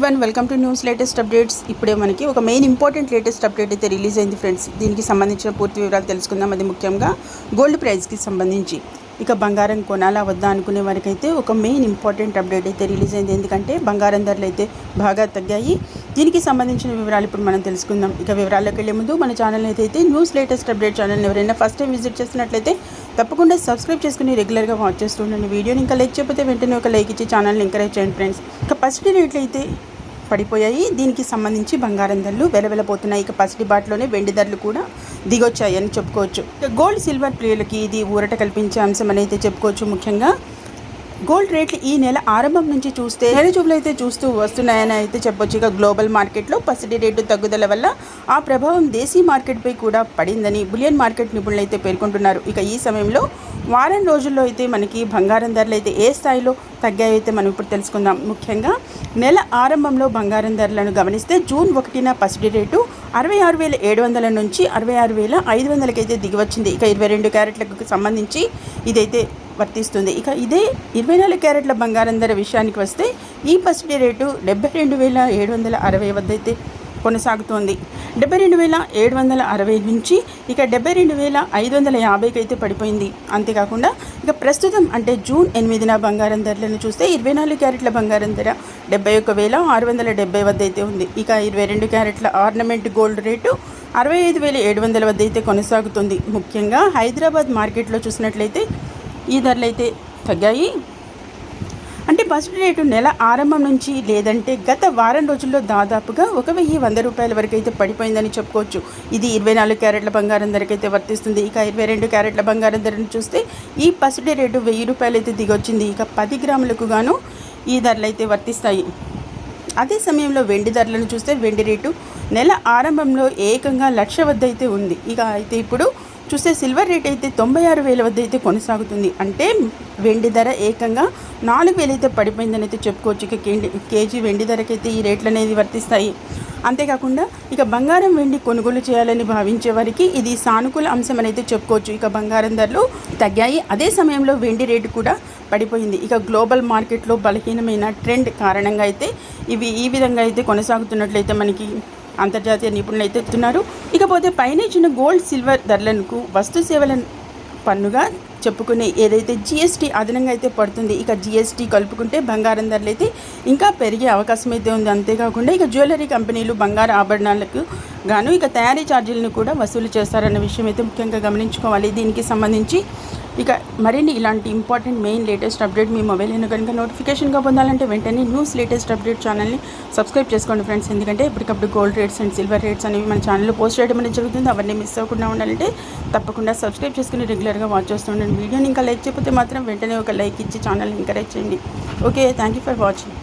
Everyone welcome to news latest updates ఇప్పుడే మనకి ఒక మెయిన్ ఇంపార్టెంట్ లేటెస్ట్ అప్డేట్ అయితే రిలీజ్ అయింది ఫ్రెండ్స్ దీనికి సంబంధించిన పూర్తి వివరాలు తెలుసుకుందాం. అది ముఖ్యంగా గోల్డ్ ప్రైస్కి సంబంధించి. ఇక బంగారం కొనాలా వద్దా అనుకునే వారికైతే ఒక మెయిన్ ఇంపార్టెంట్ అప్డేట్ అయితే రిలీజ్ అయింది. ఎందుకంటే బంగారం ధరలు అయితే బాగా తగ్గాయి. దీనికి సంబంధించిన వివరాలు ఇప్పుడు మనం తెలుసుకుందాం. ఇక వివరాల్లోకి వెళ్ళే ముందు మన ఛానల్ అయితే న్యూస్ లేటెస్ట్ అప్డేట్ ఛానల్ ఎవరైనా ఫస్ట్ టైం విజిట్ చేసినట్లయితే తప్పకుండా సబ్స్క్రైబ్ చేసుకుని రెగ్యులర్గా వాచ్ చేస్తూ ఉండండి. వీడియోని ఇంకా లైక్ చేయకపోతే వెంటనే ఒక లైక్ ఇచ్చి ఛానల్ని ఎంకరేజ్ చేయండి ఫ్రెండ్స్ ఇక పసిడి రేట్లు అయితే పడిపోయాయి. దీనికి సంబంధించి బంగారం ధరలు వెలవెలపోతున్నాయి. ఇక పసిడి బాట్లోనే వెండి ధరలు కూడా దిగొచ్చాయి అని చెప్పుకోవచ్చు. ఇక గోల్డ్ సిల్వర్ ప్రియులకి ఇది ఊరట కల్పించే అంశం అనేది చెప్పుకోవచ్చు ముఖ్యంగా. గోల్డ్ రేట్లు ఈ నెల ఆరంభం నుంచి చూస్తే నెల అయితే చూస్తూ వస్తున్నాయని అయితే చెప్పొచ్చు. ఇక గ్లోబల్ మార్కెట్లో పసిడి రేటు తగ్గుదల వల్ల ఆ ప్రభావం దేశీ మార్కెట్పై కూడా పడిందని బులియన్ మార్కెట్ నిపుణులు అయితే పేర్కొంటున్నారు. ఇక ఈ సమయంలో వారం రోజుల్లో అయితే మనకి బంగారం ధరలు అయితే ఏ స్థాయిలో తగ్గాయో అయితే మనం ఇప్పుడు తెలుసుకుందాం. ముఖ్యంగా నెల ఆరంభంలో బంగారం ధరలను గమనిస్తే జూన్ ఒకటిన పసిడి రేటు అరవై ఆరు వేల ఏడు వందల నుంచి అరవై ఆరు వేల ఐదు వందలకైతే దిగివచ్చింది. ఇక ఇరవై రెండు క్యారెట్లకు సంబంధించి ఇదైతే వర్తిస్తుంది. ఇక ఇదే ఇరవై నాలుగు క్యారెట్ల బంగారం ధర విషయానికి వస్తే ఈ పసిడి రేటు డెబ్బై రెండు వేల ఏడు వందల అరవై వద్ద అయితే కొనసాగుతోంది. డెబ్బై రెండు వేల ఏడు వందల అరవై నుంచి ఇక డెబ్బై రెండు వేల ఐదు వందల యాభైకి అయితే పడిపోయింది. అంతేకాకుండా ఇక ప్రస్తుతం అంటే జూన్ ఎనిమిదిన బంగారం ధరలను చూస్తే ఇరవై నాలుగు క్యారెట్ల బంగారం ధర డెబ్బై ఒక్క వేల ఆరు వందల డెబ్బై వద్ద అయితే ఉంది. ఇక ఇరవై రెండు క్యారెట్ల ఆర్నమెంట్ గోల్డ్ రేటు అరవై ఐదు వేల ఏడు వందల వద్ద అయితే కొనసాగుతుంది. ముఖ్యంగా హైదరాబాద్ మార్కెట్లో చూసినట్లయితే ఈ ధరలు అయితే తగ్గాయి. అంటే ఫస్ట్ రేటు నెల ఆరంభం నుంచి లేదంటే గత వారం రోజుల్లో దాదాపుగా ఒక వెయ్యి వంద రూపాయల వరకు అయితే పడిపోయిందని చెప్పుకోవచ్చు. ఇది ఇరవై నాలుగు క్యారెట్ల బంగారం ధరకైతే వర్తిస్తుంది. ఇక ఇరవై రెండు క్యారెట్ల బంగారం ధరను చూస్తే ఈ పసిడి రేటు వెయ్యి రూపాయలు అయితే దిగొచ్చింది. ఇక పది గ్రాములకు గాను ఈ ధరలు అయితే వర్తిస్తాయి. అదే సమయంలో వెండి ధరలను చూస్తే వెండి రేటు నెల ఆరంభంలో ఏకంగా లక్ష వద్ద అయితే ఉంది. ఇక అయితే ఇప్పుడు చూస్తే సిల్వర్ రేట్ అయితే తొంభై ఆరు వేల వద్ద అయితే కొనసాగుతుంది. అంటే వెండి ధర ఏకంగా నాలుగు వేలు అయితే పడిపోయిందని అయితే చెప్పుకోవచ్చు. ఇక కేజీ వెండి ధరకైతే ఈ రేట్లు అనేది వర్తిస్తాయి. అంతేకాకుండా ఇక బంగారం వెండి కొనుగోలు చేయాలని భావించే వారికి ఇది సానుకూల అంశం అనేది అయితే చెప్పుకోవచ్చు. ఇక బంగారం ధరలు తగ్గాయి. అదే సమయంలో వెండి రేటు కూడా పడిపోయింది. ఇక గ్లోబల్ మార్కెట్లో బలహీనమైన ట్రెండ్ కారణంగా అయితే ఇవి ఈ విధంగా అయితే కొనసాగుతున్నట్లయితే మనకి అంతర్జాతీయ నిపుణులు అయితే చెప్తున్నారు. ఇకపోతే పైన ఇచ్చిన గోల్డ్ సిల్వర్ ధరలకు వస్తు సేవల పన్నుగా చెప్పుకునే ఏదైతే జిఎస్టీ అదనంగా అయితే పడుతుంది ఇక జిఎస్టీ కలుపుకుంటే బంగారం ధరలు అయితే ఇంకా పెరిగే అవకాశం అయితే ఉంది. అంతేకాకుండా ఇక జ్యువెలరీ కంపెనీలు బంగారు ఆభరణాలకు గాను ఇక తయారీ ఛార్జీలను కూడా వసూలు చేస్తారన్న విషయం అయితే ముఖ్యంగా గమనించుకోవాలి. దీనికి సంబంధించి ఇక మరిన్ని ఇలాంటి ఇంపార్టెంట్ మెయిన్ లేటెస్ట్ అప్డేట్ మీ మొబైల్ అయినా కనుక నోటిఫికేషన్గా పొందాలంటే వెంటనే న్యూస్ లేటెస్ట్ అప్డేట్ ఛానల్ని సబ్స్క్రైబ్ చేసుకోండి ఫ్రెండ్స్ ఎందుకంటే ఇప్పటికప్పుడు gold rates and silver rates అనేవి మన ఛానల్లో పోస్ట్ చేయడం అనేది జరుగుతుంది. అవన్నీ మిస్ అవ్వకుండా ఉండాలంటే తప్పకుండా సబ్స్క్రైబ్ చేసుకుని రెగ్యులర్గా వాచ్ చేస్తుండండి వీడియోని ఇంకా లైక్ చేయకపోతే మాత్రం వెంటనే ఒక లైక్ ఇచ్చి ఛానల్ని ఎంకరేజ్ చేయండి. Okay thank you for watching.